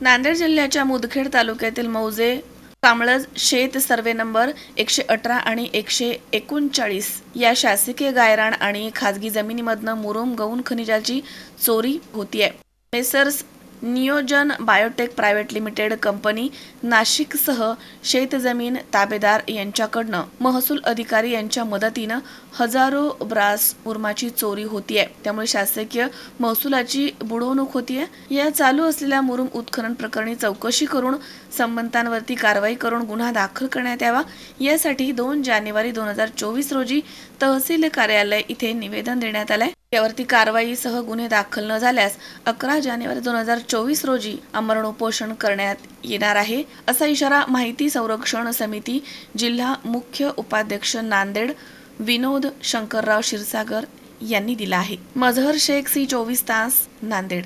नांदेड जिल्ह्याच्या मुदखेड तालुक्यातील मौजे कामळज शेत सर्वे नंबर एकशे अठरा आणि एकशे एकोणचाळीस या शासकीय गायरान आणि खाजगी जमिनीमधनं मुरुम गौण खनिजाची चोरी होतीये. Messrs Niyojan biotech private limited company नाशिकसह शेतजमीन ताबेदार यांच्याकडनं महसूल अधिकारी यांच्या मदतीनं हजारो ब्रास मुरमाची चोरी होतीये. त्यामुळे शासकीय महसुलाची बुडवणूक होतीये. या चालू असलेल्या मुरुम उत्खनन प्रकरणी चौकशी करून संबंधांवरती कारवाई करून गुन्हा दाखल करण्यात यावा. यासाठी दोन जानेवारी दोन हजार चोवीस रोजी तहसील कार्यालय इथे निवेदन देण्यात आलंय. यावरती कारवाईसह गुन्हे दाखल न झाल्यास अकरा जानेवारी दोन हजार चोवीस रोजी आमरण उपोषण करण्यात येणार आहे असा इशारा माहिती संरक्षण समिती जिल्हा मुख्य उपाध्यक्ष नांदेड विनोद शंकरराव क्षीरसागर यांनी दिला आहे. मझहर शेख सी चोवीस तास Nanded.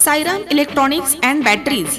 Sairam electronics and batteries